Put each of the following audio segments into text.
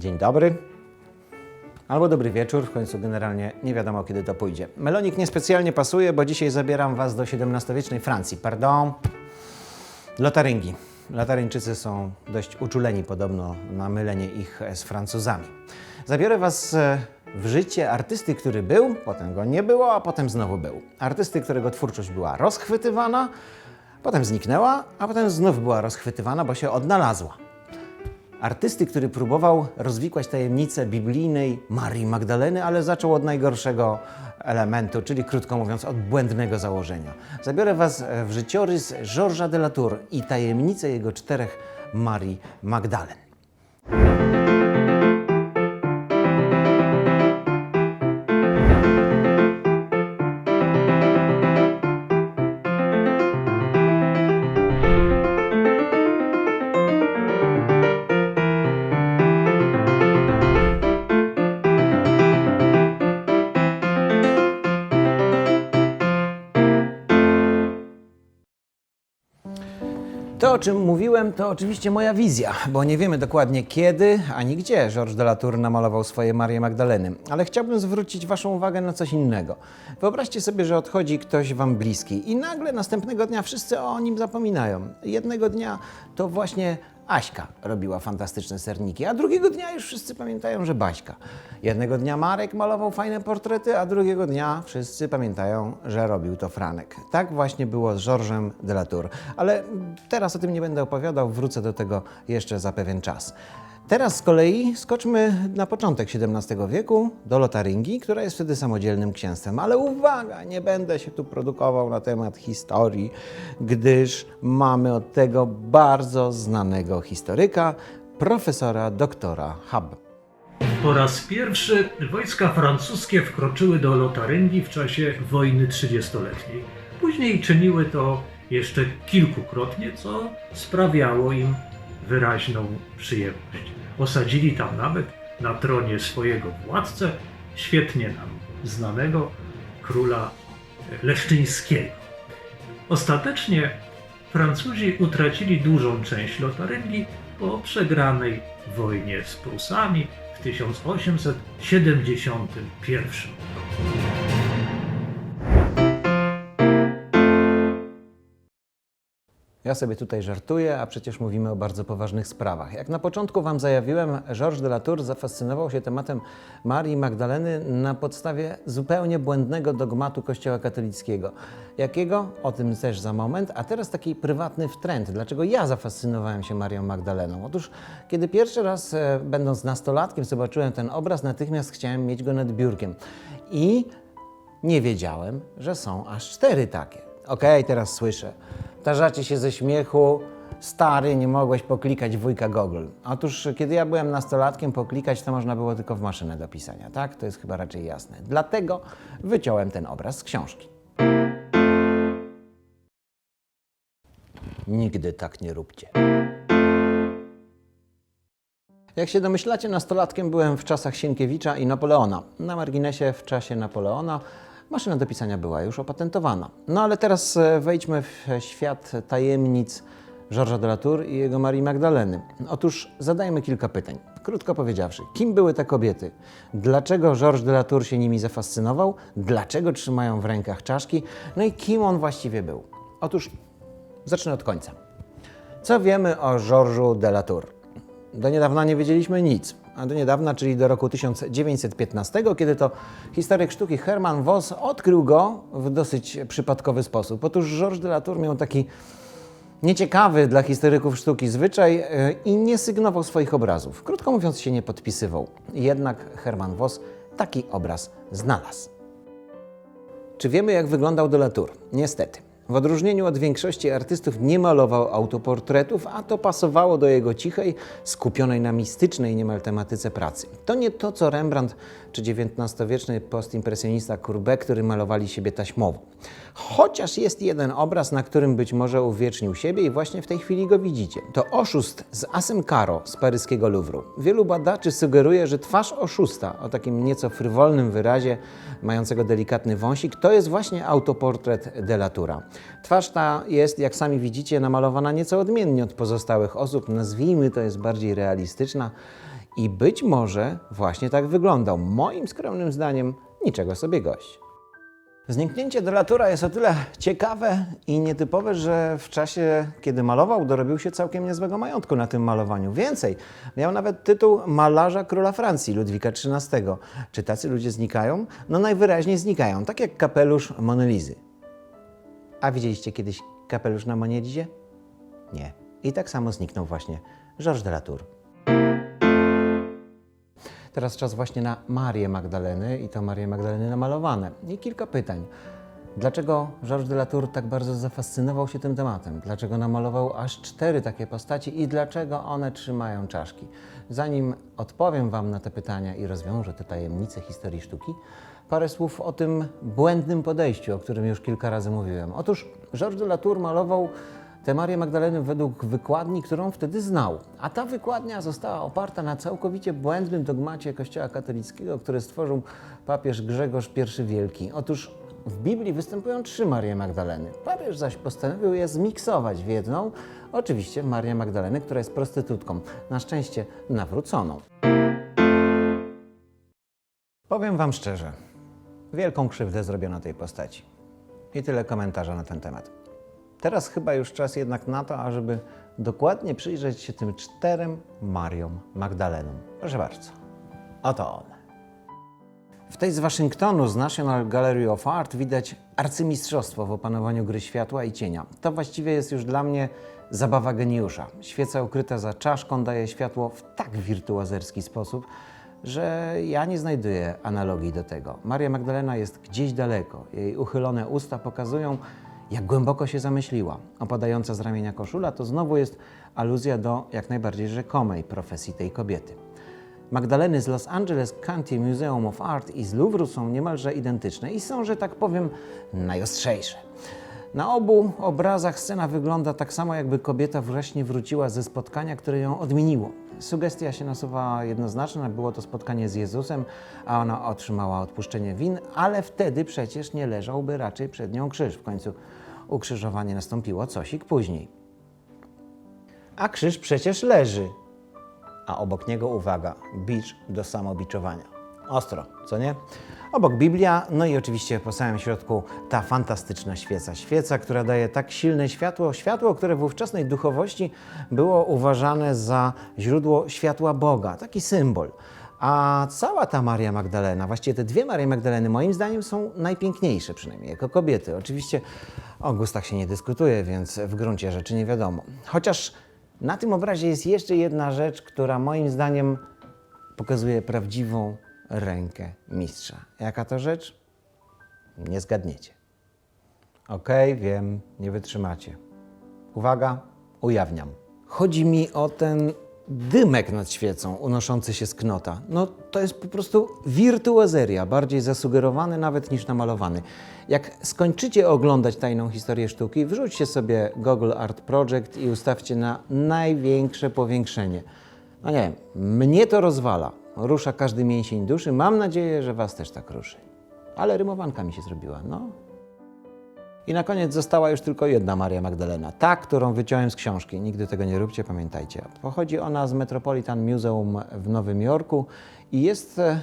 Dzień dobry. Albo dobry wieczór, w końcu generalnie nie wiadomo kiedy to pójdzie. Melonik niespecjalnie pasuje, bo dzisiaj zabieram Was do XVII-wiecznej Francji. Pardon. Lotaryngii. Lotaryńczycy są dość uczuleni podobno na mylenie ich z Francuzami. Zabiorę Was e, w życie artysty, który był, potem go nie było, a potem znowu był. Artysty, którego twórczość była rozchwytywana, potem zniknęła, a potem znów była rozchwytywana, bo się odnalazła. Artysty, który próbował rozwikłać tajemnicę biblijnej Marii Magdaleny, ale zaczął od najgorszego elementu, czyli krótko mówiąc od błędnego założenia. Zabiorę Was w życiorys Georgesa de la Tour i tajemnicę jego czterech Marii Magdalen. To, o czym mówiłem, to oczywiście moja wizja, bo nie wiemy dokładnie kiedy ani gdzie Georges de namalował swoje Marie Magdaleny. Ale chciałbym zwrócić Waszą uwagę na coś innego. Wyobraźcie sobie, że odchodzi ktoś Wam bliski i nagle następnego dnia wszyscy o nim zapominają. Jednego dnia to właśnie Aśka robiła fantastyczne serniki, a drugiego dnia już wszyscy pamiętają, że Baśka. Jednego dnia Marek malował fajne portrety, a drugiego dnia wszyscy pamiętają, że robił to Franek. Tak właśnie było z Georgesem de la Tour. Ale teraz o tym nie będę opowiadał, wrócę do tego jeszcze za pewien czas. Teraz z kolei skoczmy na początek XVII wieku do Lotaryngii, która jest wtedy samodzielnym księstwem. Ale uwaga, nie będę się tu produkował na temat historii, gdyż mamy od tego bardzo znanego historyka, profesora doktora Hub. Po raz pierwszy wojska francuskie wkroczyły do Lotaryngii w czasie wojny trzydziestoletniej. Później czyniły to jeszcze kilkukrotnie, co sprawiało im wyraźną przyjemność. Osadzili tam nawet na tronie swojego władcę, świetnie nam znanego króla Leszczyńskiego. Ostatecznie Francuzi utracili dużą część Lotaryngii po przegranej wojnie z Prusami w 1871 Ja sobie tutaj żartuję, a przecież mówimy o bardzo poważnych sprawach. Jak na początku Wam zajawiłem, Georges de la Tour zafascynował się tematem Marii Magdaleny na podstawie zupełnie błędnego dogmatu Kościoła katolickiego. Jakiego? O tym też za moment. A teraz taki prywatny wtręt. Dlaczego ja zafascynowałem się Marią Magdaleną? Otóż, kiedy pierwszy raz, e, będąc nastolatkiem, zobaczyłem ten obraz, natychmiast chciałem mieć go nad biurkiem. I nie wiedziałem, że są aż cztery takie. Okej, teraz słyszę. Tarzacie się ze śmiechu. Stary, nie mogłeś poklikać wujka Google. Otóż, kiedy ja byłem nastolatkiem, poklikać to można było tylko w maszynę do pisania, tak? To jest chyba raczej jasne. Dlatego wyciąłem ten obraz z książki. Nigdy tak nie róbcie. Jak się domyślacie, nastolatkiem byłem w czasach Sienkiewicza i Napoleona. Na marginesie w czasie Napoleona maszyna do pisania była już opatentowana. No ale teraz e, wejdźmy w świat tajemnic Georgesa de la Tour i jego Marii Magdaleny. Otóż zadajmy kilka pytań. Krótko powiedziawszy, kim były te kobiety? Dlaczego Georges de la Tour się nimi zafascynował? Dlaczego trzymają w rękach czaszki? No i kim on właściwie był? Otóż zacznę od końca. Co wiemy o Georgesu de la Tour? Do niedawna nie wiedzieliśmy nic. Do niedawna, czyli do roku 1915, kiedy to historyk sztuki Hermann Voss odkrył go w dosyć przypadkowy sposób. Otóż Georges de la Tour miał taki nieciekawy dla historyków sztuki zwyczaj e, i nie sygnował swoich obrazów. Krótko mówiąc, się nie podpisywał. Jednak Hermann Voss taki obraz znalazł. Czy wiemy, jak wyglądał de la Tour? Niestety. W odróżnieniu od większości artystów nie malował autoportretów, a to pasowało do jego cichej, skupionej na mistycznej niemal tematyce pracy. To nie to, co Rembrandt czy XIX-wieczny postimpresjonista Courbet, który malowali siebie taśmowo. Chociaż jest jeden obraz, na którym być może uwiecznił siebie i właśnie w tej chwili go widzicie. To oszust z Asem Caro z paryskiego Louvru. Wielu badaczy sugeruje, że twarz oszusta o takim nieco frywolnym wyrazie, mającego delikatny wąsik, to jest właśnie autoportret de la Toura. Twarz ta jest, jak sami widzicie, namalowana nieco odmiennie od pozostałych osób, nazwijmy to jest bardziej realistyczna I być może właśnie tak wyglądał. Moim skromnym zdaniem niczego sobie gość. Zniknięcie delatura jest o tyle ciekawe i nietypowe, że w czasie, kiedy malował, dorobił się całkiem niezłego majątku na tym malowaniu. Więcej, miał nawet tytuł malarza króla Francji Ludwika XIII. Czy tacy ludzie znikają? No najwyraźniej znikają, tak jak kapelusz Monelizy. A widzieliście kiedyś kapelusz na Monelizie? Nie. I tak samo zniknął właśnie Georges de Latour. Teraz czas właśnie na Marię Magdaleny i to Marię Magdaleny namalowane. I kilka pytań. Dlaczego Georges de Latour tak bardzo zafascynował się tym tematem? Dlaczego namalował aż cztery takie postaci i dlaczego one trzymają czaszki? Zanim odpowiem Wam na te pytania i rozwiążę te tajemnice historii sztuki, parę słów o tym błędnym podejściu, o którym już kilka razy mówiłem. Otóż Georges de Latour malował tę Marię Magdalenę według wykładni, którą wtedy znał. A ta wykładnia została oparta na całkowicie błędnym dogmacie Kościoła katolickiego, który stworzył papież Grzegorz I Wielki. Otóż w Biblii występują trzy Marie Magdaleny. Papież zaś postanowił je zmiksować w jedną, oczywiście Marię Magdalenę, która jest prostytutką, na szczęście nawróconą. Powiem Wam szczerze, wielką krzywdę zrobiono tej postaci. I tyle komentarza na ten temat. Teraz chyba już czas jednak na to, ażeby dokładnie przyjrzeć się tym czterem Mariom Magdalenom. Proszę bardzo. Oto one. W tej z Waszyngtonu, z National Gallery of Art, widać arcymistrzostwo w opanowaniu gry światła i cienia. To właściwie jest już dla mnie zabawa geniusza. Świeca ukryta za czaszką daje światło w tak wirtuazerski sposób, że ja nie znajduję analogii do tego. Maria Magdalena jest gdzieś daleko. Jej uchylone usta pokazują, jak głęboko się zamyśliła. Opadająca z ramienia koszula to znowu jest aluzja do jak najbardziej rzekomej profesji tej kobiety. Magdaleny z Los Angeles County Museum of Art i z Louvru są niemalże identyczne i są, że tak powiem, najostrzejsze. Na obu obrazach scena wygląda tak samo, jakby kobieta właśnie wróciła ze spotkania, które ją odmieniło. Sugestia się nasuwa jednoznaczna, było to spotkanie z Jezusem, a ona otrzymała odpuszczenie win, ale wtedy przecież nie leżałby raczej przed nią krzyż. W końcu ukrzyżowanie nastąpiło cosik później. A krzyż przecież leży, a obok niego, uwaga, bicz do samobiczowania. Ostro, co nie? Obok Biblia, no i oczywiście po samym środku ta fantastyczna świeca. Świeca, która daje tak silne światło, światło, które w ówczesnej duchowości było uważane za źródło światła Boga, taki symbol. A cała ta Maria Magdalena, właściwie te dwie Marie Magdaleny, moim zdaniem są najpiękniejsze, przynajmniej jako kobiety. Oczywiście o gustach się nie dyskutuje, więc w gruncie rzeczy nie wiadomo. Chociaż na tym obrazie jest jeszcze jedna rzecz, która moim zdaniem pokazuje prawdziwą rękę mistrza. Jaka to rzecz? Nie zgadniecie. Okej, wiem, nie wytrzymacie. Uwaga, ujawniam. Chodzi mi o ten dymek nad świecą unoszący się z knota. No to jest po prostu wirtuazeria, bardziej zasugerowany nawet niż namalowany. Jak skończycie oglądać tajną historię sztuki, wrzućcie sobie Google Art Project i ustawcie na największe powiększenie. No nie mnie to rozwala. Rusza każdy mięsień duszy. Mam nadzieję, że Was też tak ruszy. Ale rymowanka mi się zrobiła, no. I na koniec została już tylko jedna Maria Magdalena, ta, którą wyciąłem z książki. Nigdy tego nie róbcie, pamiętajcie. Pochodzi ona z Metropolitan Museum w Nowym Jorku i jest, e,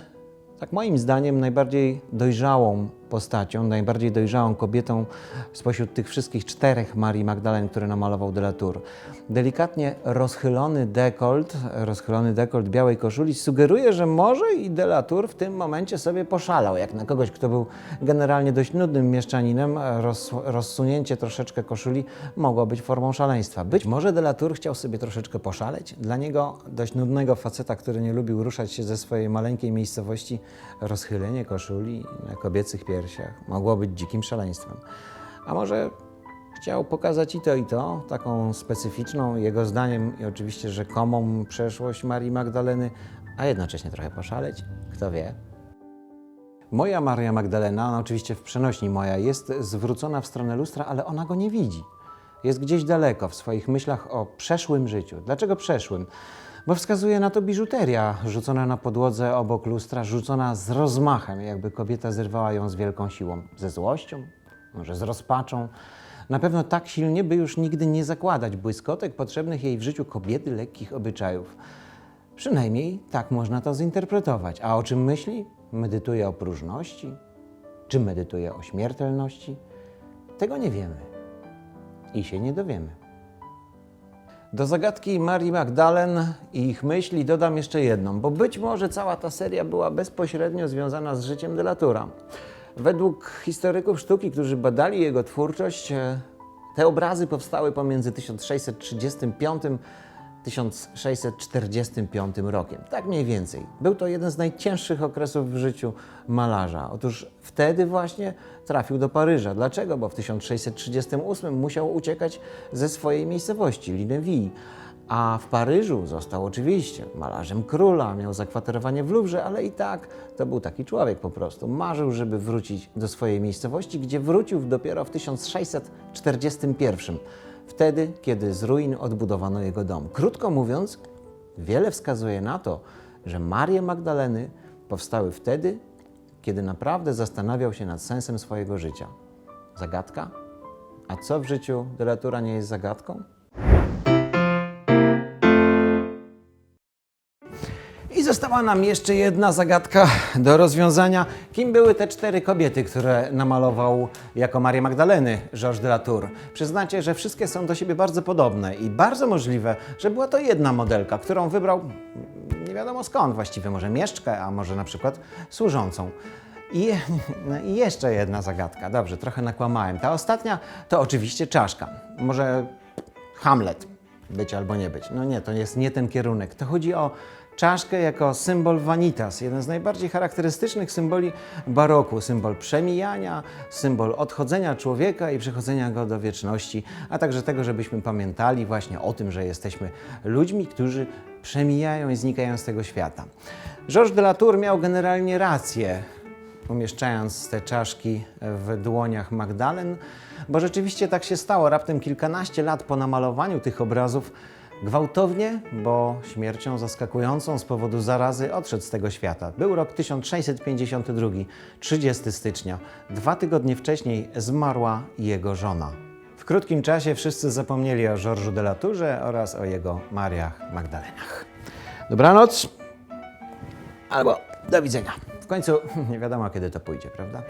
tak moim zdaniem, najbardziej dojrzałą postacią, najbardziej dojrzałą kobietą spośród tych wszystkich czterech Marii Magdalen, które namalował de la Tour. Delikatnie rozchylony dekolt, rozchylony dekolt białej koszuli sugeruje, że może i de la Tour w tym momencie sobie poszalał, jak na kogoś, kto był generalnie dość nudnym mieszczaninem, roz, rozsunięcie troszeczkę koszuli mogło być formą szaleństwa. Być może de la Tour chciał sobie troszeczkę poszaleć. Dla niego, dość nudnego faceta, który nie lubił ruszać się ze swojej maleńkiej miejscowości, rozchylenie koszuli na kobiecych piersiach mogło być dzikim szaleństwem. A może chciał pokazać i to, i to, taką specyficzną, jego zdaniem i oczywiście rzekomą przeszłość Marii Magdaleny, a jednocześnie trochę poszaleć? Kto wie? Moja Maria Magdalena, no oczywiście w przenośni moja, jest zwrócona w stronę lustra, ale ona go nie widzi. Jest gdzieś daleko w swoich myślach o przeszłym życiu. Dlaczego przeszłym? Bo wskazuje na to biżuteria rzucona na podłodze obok lustra, rzucona z rozmachem, jakby kobieta zerwała ją z wielką siłą. Ze złością, może z rozpaczą. Na pewno tak silnie, by już nigdy nie zakładać błyskotek potrzebnych jej w życiu kobiety lekkich obyczajów. Przynajmniej tak można to zinterpretować. A o czym myśli? Medytuje o próżności? Czy medytuje o śmiertelności? Tego nie wiemy. I się nie dowiemy. Do zagadki Marii Magdalen i ich myśli dodam jeszcze jedną, bo być może cała ta seria była bezpośrednio związana z życiem Delatura. Według historyków sztuki, którzy badali jego twórczość, te obrazy powstały pomiędzy 1635 1645 rokiem. Tak mniej więcej. Był to jeden z najcięższych okresów w życiu malarza. Otóż wtedy właśnie trafił do Paryża. Dlaczego? Bo w 1638 musiał uciekać ze swojej miejscowości, Lineville. A w Paryżu został oczywiście malarzem króla, miał zakwaterowanie w Luwrze, ale i tak to był taki człowiek po prostu. Marzył, żeby wrócić do swojej miejscowości, gdzie wrócił dopiero w 1641 wtedy, kiedy z ruin odbudowano jego dom. Krótko mówiąc, wiele wskazuje na to, że Marie Magdaleny powstały wtedy, kiedy naprawdę zastanawiał się nad sensem swojego życia. Zagadka? A co w życiu Delatura nie jest zagadką? Została nam jeszcze jedna zagadka do rozwiązania. Kim były te cztery kobiety, które namalował jako Marię Magdaleny Georges de la Tour? Przyznacie, że wszystkie są do siebie bardzo podobne i bardzo możliwe, że była to jedna modelka, którą wybrał nie wiadomo skąd właściwie, może mieszczkę, a może na przykład służącą. I, no i jeszcze jedna zagadka. Dobrze, trochę nakłamałem. Ta ostatnia to oczywiście czaszka. Może Hamlet. Być albo nie być. No nie, to jest nie ten kierunek. To chodzi o czaszkę jako symbol vanitas, jeden z najbardziej charakterystycznych symboli baroku. Symbol przemijania, symbol odchodzenia człowieka i przechodzenia go do wieczności, a także tego, żebyśmy pamiętali właśnie o tym, że jesteśmy ludźmi, którzy przemijają i znikają z tego świata. Georges de la Tour miał generalnie rację umieszczając te czaszki w dłoniach Magdalen, bo rzeczywiście tak się stało. Raptem kilkanaście lat po namalowaniu tych obrazów gwałtownie, bo śmiercią zaskakującą z powodu zarazy odszedł z tego świata. Był rok 1652, 30 stycznia. Dwa tygodnie wcześniej zmarła jego żona. W krótkim czasie wszyscy zapomnieli o Georgesu de la Tourze oraz o jego Mariach Magdalenach. Dobranoc albo do widzenia. W końcu nie wiadomo, kiedy to pójdzie, prawda?